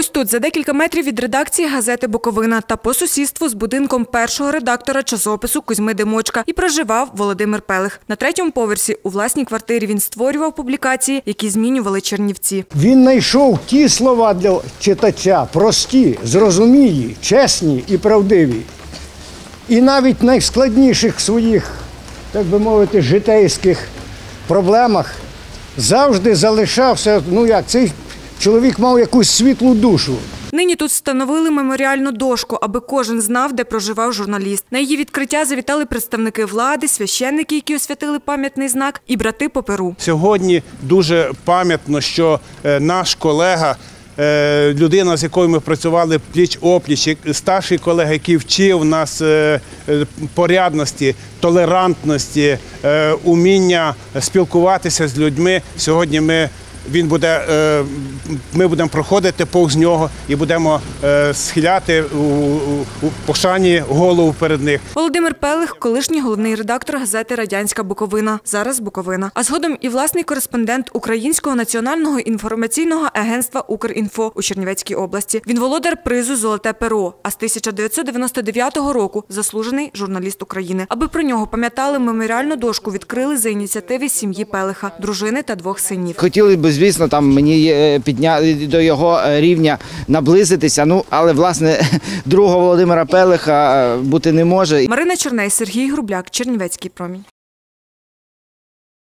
Ось тут, за декілька метрів від редакції газети Буковина та по сусідству з будинком першого редактора часопису Кузьми Демочка і проживав Володимир Пелих. На третьому поверсі у власній квартирі він створював публікації, які змінювали Чернівці. Він знайшов ті слова для читача, прості, зрозумілі, чесні і правдиві. І навіть найскладніших своїх, так би мовити, житейських проблемах завжди залишався, ну як, цей чоловік мав якусь світлу душу. Нині тут встановили меморіальну дошку, аби кожен знав, де проживав журналіст. На її відкриття завітали представники влади, священники, які освятили пам'ятний знак, і брати по перу. Сьогодні дуже пам'ятно, що е, наш колега, е, людина, з якою ми працювали пліч опліч, старший колега, який вчив нас е, порядності, толерантності, уміння спілкуватися з людьми. Сьогодні ми. Він буде, е, ми будемо проходити повз нього і будемо е, схиляти у, у, у пошані голову перед них. Володимир Пелих, колишній головний редактор газети Радянська Буковина, зараз Буковина, а згодом і власний кореспондент Українського національного інформаційного агентства Укрінфо у Чернівецькій області. Він володар призу Золоте перо. А з 1999 року заслужений журналіст України. Аби про нього пам'ятали, меморіальну дошку відкрили за ініціативи сім'ї Пелиха, дружини та двох синів. Хотіли б, звісно, там мені підняли підня... до його е, рівня наблизитися. Ну, але власне другого Володимира Пелиха е, бути не може. Марина Черней, Сергій Грубляк, Чернівецький промінь.